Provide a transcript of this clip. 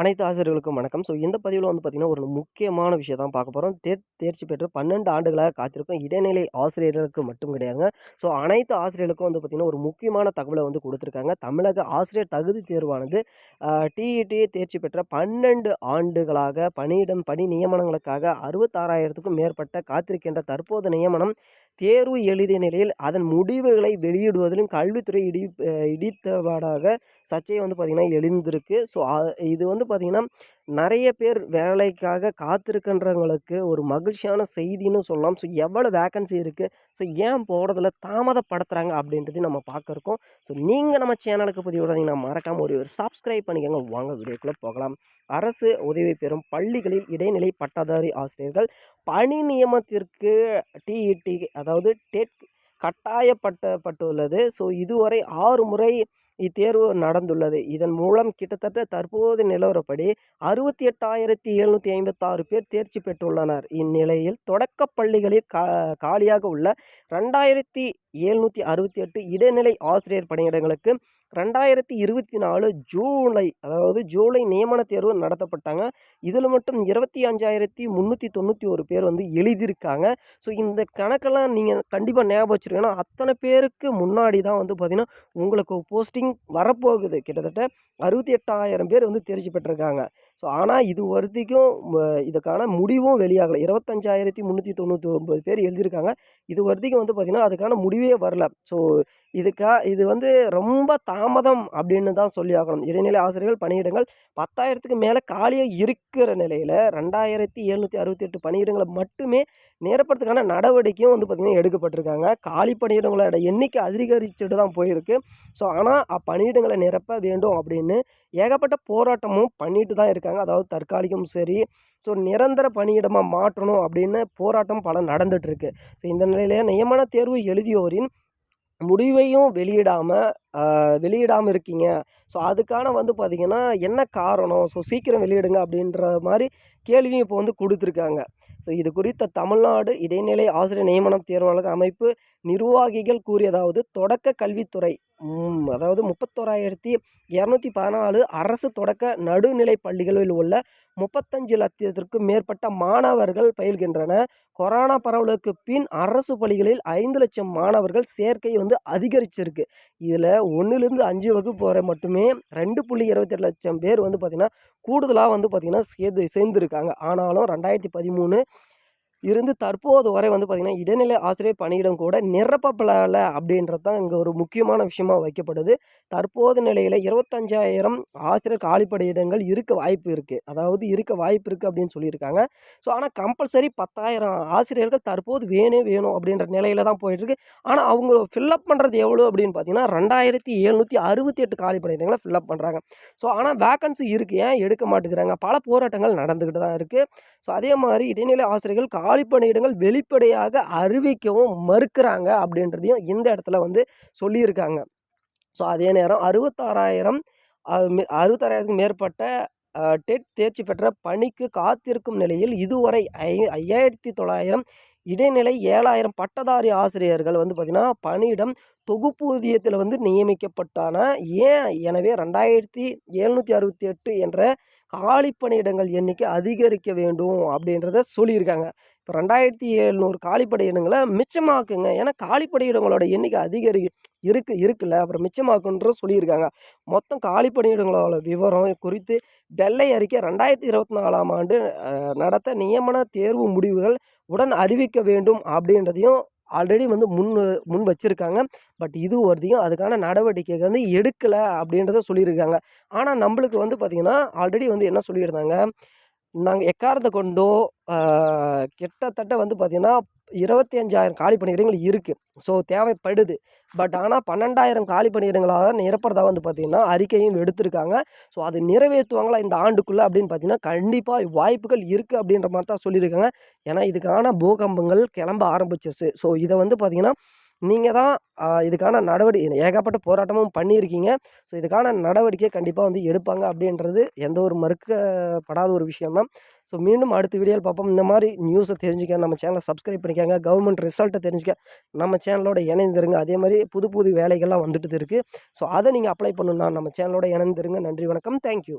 அனைத்து ஆசிரியர்களுக்கும் வணக்கம். ஸோ இந்த பதிவில் வந்து பார்த்திங்கன்னா ஒரு முக்கியமான விஷயம் தான் பார்க்க போகிறோம் தேர் தேர்ச்சி பெற்று பன்னெண்டு ஆண்டுகளாக காத்திருக்கும் இடைநிலை ஆசிரியர்களுக்கு மட்டும் கிடையாதுங்க. ஸோ அனைத்து ஆசிரியர்களுக்கும் வந்து பார்த்திங்கன்னா ஒரு முக்கியமான தகவலை வந்து கொடுத்துருக்காங்க. தமிழக ஆசிரியர் தகுதி தேர்வானது டிஇடி தேர்ச்சி பெற்ற பன்னெண்டு ஆண்டுகளாக பணியிடம் பணி நியமனங்களுக்காக அறுபத்தாறாயிரத்துக்கும் மேற்பட்ட காத்திருக்கின்ற தற்போது நியமனம் தேர்வு எழுதிய நிலையில் அதன் முடிவுகளை வெளியிடுவதிலும் கல்வித்துறை இடி இடித்தபாடாக சர்ச்சை வந்து பார்த்திங்கன்னா எழுந்திருக்கு. ஸோ இது வந்து பார்த்திங்கன்னா நிறைய பேர் வேலைக்காக காத்திருக்கின்றவங்களுக்கு ஒரு மகிழ்ச்சியான செய்தின்னு சொல்லலாம். ஸோ எவ்வளோ வேக்கன்சி இருக்குது ஸோ ஏன் போகிறதுல தாமதப்படுத்துகிறாங்க அப்படின்றதையும் நம்ம பார்க்குறோம் ஸோ நீங்கள் நம்ம சேனலுக்கு பதிவு விடாதீங்கன்னா மறக்காமல் ஒரு ஒரு சப்ஸ்கிரைப் பண்ணிக்கோங்க. வாங்க வீடியோக்குள்ளே போகலாம். அரசு உதவி பெறும் பள்ளிகளில் இடைநிலை பட்டதாரி ஆசிரியர்கள் பணி நியமனத்திற்கு டிஇடி அதாவது டெட் கட்டாயப்பட்டப்பட்டுள்ளது. ஸோ இதுவரை ஆறு முறை இத்தேர்வு நடந்துள்ளது. இதன் மூலம் கிட்டத்தட்ட தற்போது நிலவரப்படி அறுபத்தி எட்டாயிரத்தி எழுநூற்றி ஐம்பத்தாறு பேர் தேர்ச்சி பெற்றுள்ளனர். இந்நிலையில் தொடக்க பள்ளிகளில் கா காலியாக உள்ள ரெண்டாயிரத்தி எழுநூற்றி அறுபத்தி எட்டு இடைநிலை ஆசிரியர் பணியிடங்களுக்கு ரெண்டாயிரத்தி இருபத்தி நாலு ஜூலை அதாவது ஜூலை நியமன தேர்வு நடத்தப்பட்டாங்க. இதில் மட்டும் இருபத்தி அஞ்சாயிரத்தி முந்நூற்றி தொண்ணூற்றி ஒரு பேர் வந்து எழுதியிருக்காங்க. ஸோ இந்த கணக்கெல்லாம் நீங்கள் கண்டிப்பாக ஞாபகம் வச்சுருக்கீங்கன்னா அத்தனை பேருக்கு முன்னாடி தான் வந்து பார்த்திங்கன்னா உங்களுக்கு போஸ்டிங் வரப்போகுது. கிட்டத்தட்ட அறுபத்தி எட்டாயிரம் பேர் வந்து தேர்ச்சி பெற்றிருக்காங்க. ஸோ ஆனால் இது வரைக்கும் இதுக்கான முடிவும் வெளியாகலை. இருபத்தஞ்சாயிரத்தி முந்நூற்றி தொண்ணூற்றி ஒம்பது பேர் எழுதியிருக்காங்க. இது வரைக்கும் வந்து பார்த்திங்கன்னா அதுக்கான முடிவே வரல. ஸோ இதுக்காக இது வந்து ரொம்ப தாமதம் அப்படின்னு தான் சொல்லி ஆகணும். இடைநிலை ஆசிரியர்கள் பணியிடங்கள் பத்தாயிரத்துக்கு மேலே காலியாக இருக்கிற நிலையில் ரெண்டாயிரத்தி எழுநூற்றி அறுபத்தி எட்டு பணியிடங்களை மட்டுமே நேரப்படுறதுக்கான நடவடிக்கையும் வந்து பார்த்திங்கன்னா எடுக்கப்பட்டிருக்காங்க. காலி பணியிடங்களோட எண்ணிக்கை அதிகரிச்சுட்டு தான் போயிருக்கு. ஸோ ஆனால் அப்பணியிடங்களை நிரப்ப வேண்டும் அப்படின்னு ஏகப்பட்ட போராட்டமும் பண்ணிட்டு தான் இருக்காங்க. அதாவது தற்காலிகம் சரி. ஸோ நிரந்தர பணியிடமாக மாற்றணும் அப்படின்னு போராட்டம் பல நடந்துகிட்ருக்கு ஸோ இந்த நிலையிலே நியமன தேர்வு எழுதியோரின் முடிவையும் வெளியிடாமல் வெளியிடாமல் இருக்கீங்க. ஸோ அதுக்கான வந்து பார்த்திங்கன்னா என்ன காரணம்? ஸோ சீக்கிரம் வெளியிடுங்க அப்படின்ற மாதிரி கேள்வியும் இப்போ வந்து கொடுத்துருக்காங்க. ஸோ இது குறித்த தமிழ்நாடு இடைநிலை ஆசிரியர் நியமனம் தேர்வாளர் அமைப்பு நிர்வாகிகள் கூறியதாவது தொடக்க கல்வித்துறை அதாவது முப்பத்தோராயிரத்தி இரநூத்தி பதினாலு அரசு தொடக்க நடுநிலை பள்ளிகளில் உள்ள முப்பத்தஞ்சு லட்சத்திற்கும் மேற்பட்ட மாணவர்கள் பயில்கின்றன. கொரோனா பரவலுக்கு பின் அரசு பள்ளிகளில் ஐந்து லட்சம் மாணவர்கள் சேர்க்கை வந்து அதிகரிச்சிருக்கு. இதில் ஒன்றுலேருந்து அஞ்சு வகுப்பு வரை மட்டுமே ரெண்டு புள்ளி இருபத்தெட்டு லட்சம் பேர் வந்து பார்த்திங்கன்னா கூடுதலாக வந்து பார்த்திங்கன்னா சேர்ந்து சேர்ந்துருக்காங்க. ஆனாலும் ரெண்டாயிரத்தி பதிமூணு இருந்து தற்போது வரை வந்து பார்த்திங்கன்னா இடைநிலை ஆசிரியர் பணியிடம் கூட நிரப்பப்படலை அப்படின்றது தான் இங்கே ஒரு முக்கியமான விஷயமாக வைக்கப்படுது தற்போது நிலையில் இருபத்தஞ்சாயிரம் ஆசிரியர் காலிப்படையிடங்கள் இருக்க வாய்ப்பு இருக்குது அதாவது இருக்க வாய்ப்பு இருக்குது அப்படின்னு சொல்லியிருக்காங்க. ஸோ ஆனால் கம்பல்சரி பத்தாயிரம் ஆசிரியர்கள் தற்போது வேணும் வேணும் அப்படின்ற நிலையில் தான் போயிட்டுருக்கு. ஆனால் அவங்க ஃபில்லப் பண்ணுறது எவ்வளோ அப்படின்னு பார்த்தீங்கன்னா ரெண்டாயிரத்தி எழுநூற்றி அறுபத்தி எட்டு காலிப்படையிடங்களை ஃபில்லப் பண்ணுறாங்க ஸோ ஆனால் வேக்கன்சி இருக்குது ஏன் எடுக்க மாட்டேங்கிறாங்க? பல போராட்டங்கள் நடந்துக்கிட்டு தான் இருக்குது ஸோ அதே மாதிரி இடைநிலை ஆசிரியர்கள் காலி பணியிடங்கள் வெளிப்படையாக அறிவிக்கவும் மறுக்கிறாங்க அப்படின்றதையும் இந்த இடத்துல வந்து சொல்லியிருக்காங்க. ஸோ அதே நேரம் அறுபத்தாறாயிரம் அறுபத்தாறாயிரத்துக்கு மேற்பட்ட டெட் தேர்ச்சி பெற்ற பணிக்கு காத்திருக்கும் நிலையில் இதுவரை ஐ ஐயாயிரத்தி தொள்ளாயிரம் இடைநிலை ஏழாயிரம் பட்டதாரி ஆசிரியர்கள் வந்து பார்த்திங்கன்னா பணியிடம் தொகுப்பூதியத்தில் வந்து நியமிக்கப்பட்டான ஏன்? எனவே ரெண்டாயிரத்தி எழுநூற்றி அறுபத்தி எட்டு என்ற காலி பணியிடங்கள் எண்ணிக்கை அதிகரிக்க வேண்டும் அப்படின்றத சொல்லியிருக்காங்க. இப்போ ரெண்டாயிரத்தி எழுநூறு காலிப்படை இடங்களை மிச்சமாக்குங்க. ஏன்னா காலிப்படை இடங்களோட எண்ணிக்கை அதிகரி இருக்கு இருக்குல்ல. அப்புறம் மிச்சமாக்குன்ற சொல்லியிருக்காங்க. மொத்தம் காலிப்படை இடங்களோட விவரம் குறித்து வெள்ளை அறிக்கை ரெண்டாயிரத்தி இருபத்தி நாலாம் ஆண்டு நடத்த நியமன தேர்வு முடிவுகள் உடன் அறிவிக்க வேண்டும் அப்படின்றதையும் ஆல்ரெடி வந்து முன் முன் வச்சுருக்காங்க. பட் இது வரதையும் அதுக்கான நடவடிக்கை வந்து எடுக்கலை அப்படின்றத சொல்லியிருக்காங்க. ஆனால் நம்மளுக்கு வந்து பார்த்திங்கன்னா ஆல்ரெடி வந்து என்ன சொல்லியிருந்தாங்க? நாங்கள் எக்காரத்தை கொண்டோ கிட்டத்தட்ட வந்து பார்த்திங்கன்னா இருபத்தி அஞ்சாயிரம் காலி பணியிடங்கள் இருக்குது ஸோ தேவைப்படுது. பட் ஆனால் பன்னெண்டாயிரம் காலி பணியிடங்களாக நிரப்புறதாக வந்து பார்த்திங்கன்னா அறிக்கையும் எடுத்திருக்காங்க. ஸோ அது நிறைவேற்றுவாங்களா இந்த ஆண்டுக்குள்ளே அப்படின்னு பார்த்தீங்கன்னா கண்டிப்பாக வாய்ப்புகள் இருக்குது அப்படின்ற மாதிரி தான் சொல்லியிருக்காங்க. ஏன்னா இதுக்கான பூகம்பங்கள் கிளம்ப ஆரம்பிச்சிருச்சு. ஸோ இதை வந்து பார்த்திங்கன்னா நீங்கள் தான் இதுக்கான நடவடிக்கை ஏகப்பட்ட போராட்டமும் பண்ணியிருக்கீங்க. ஸோ இதுக்கான நடவடிக்கை கண்டிப்பாக வந்து எடுப்பாங்க அப்படின்றது எந்த ஒரு மறுக்கப்படாத ஒரு விஷயம் தான் ஸோ மீண்டும் அடுத்த வீடியோவில் பார்ப்போம். இந்த மாதிரி நியூஸை தெரிஞ்சுக்க நம்ம சேனலை சப்ஸ்கிரைப் பண்ணிக்கோங்க. கவர்மெண்ட் ரிசல்ட்டை தெரிஞ்சுக்க நம்ம சேனலோட இணைந்துருங்க. அதே மாதிரி புது புது வேலைகள்லாம் வந்துட்டு இருக்குது ஸோ அதை நீங்கள் அப்ளை பண்ணணும்னா நம்ம சேனலோட இணைந்துருங்க. நன்றி வணக்கம். தேங்க்யூ